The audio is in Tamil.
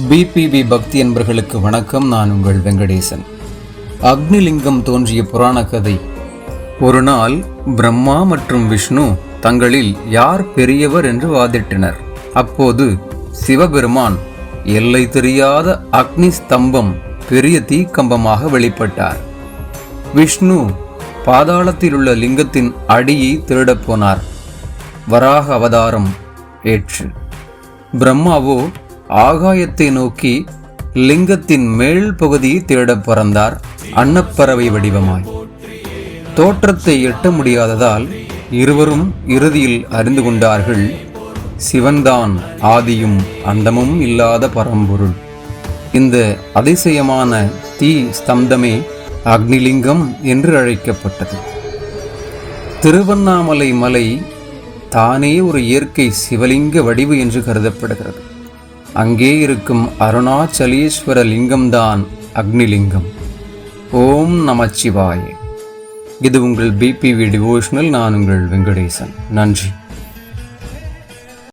பிபிபி பக்தி என்பர்களுக்கு வணக்கம். நான் உங்கள் வெங்கடேசன். அக்னிலிங்கம் தோன்றிய புராண கதை. ஒரு நாள் பிரம்மா மற்றும் விஷ்ணு தங்களில் யார் பெரியவர் என்று வாதிட்டனர். அப்போது சிவபெருமான் எல்லை தெரியாத அக்னி ஸ்தம்பம் பெரிய தீக்கம்பமாக வெளிப்பட்டார். விஷ்ணு பாதாளத்தில் உள்ள லிங்கத்தின் அடியை திருடப் போனார். வராக அவதாரம் ஏற்று. பிரம்மாவோ ஆகாயத்தை நோக்கி லிங்கத்தின் மேல் பகுதியை தேடப் பறந்தார். அன்னப்பறவை வடிவமாய். தோற்றத்தை எட்ட முடியாததால் இருவரும் இறுதியில் அறிந்து கொண்டார்கள். சிவன்தான் ஆதியும் அந்தமும் இல்லாத பரம்பொருள். இந்த அதிசயமான தீ ஸ்தம்தமே அக்னிலிங்கம் என்று அழைக்கப்பட்டது. திருவண்ணாமலை மலை தானே ஒரு இயற்கை சிவலிங்க வடிவு என்று கருதப்படுகிறது. அங்கே இருக்கும் அருணாச்சலீஸ்வர லிங்கம்தான் அக்னிலிங்கம். ஓம் நமச்சிவாய. இது உங்கள் பிபிவி டிவோஷனல் நான் உங்கள் வெங்கடேசன். நன்றி.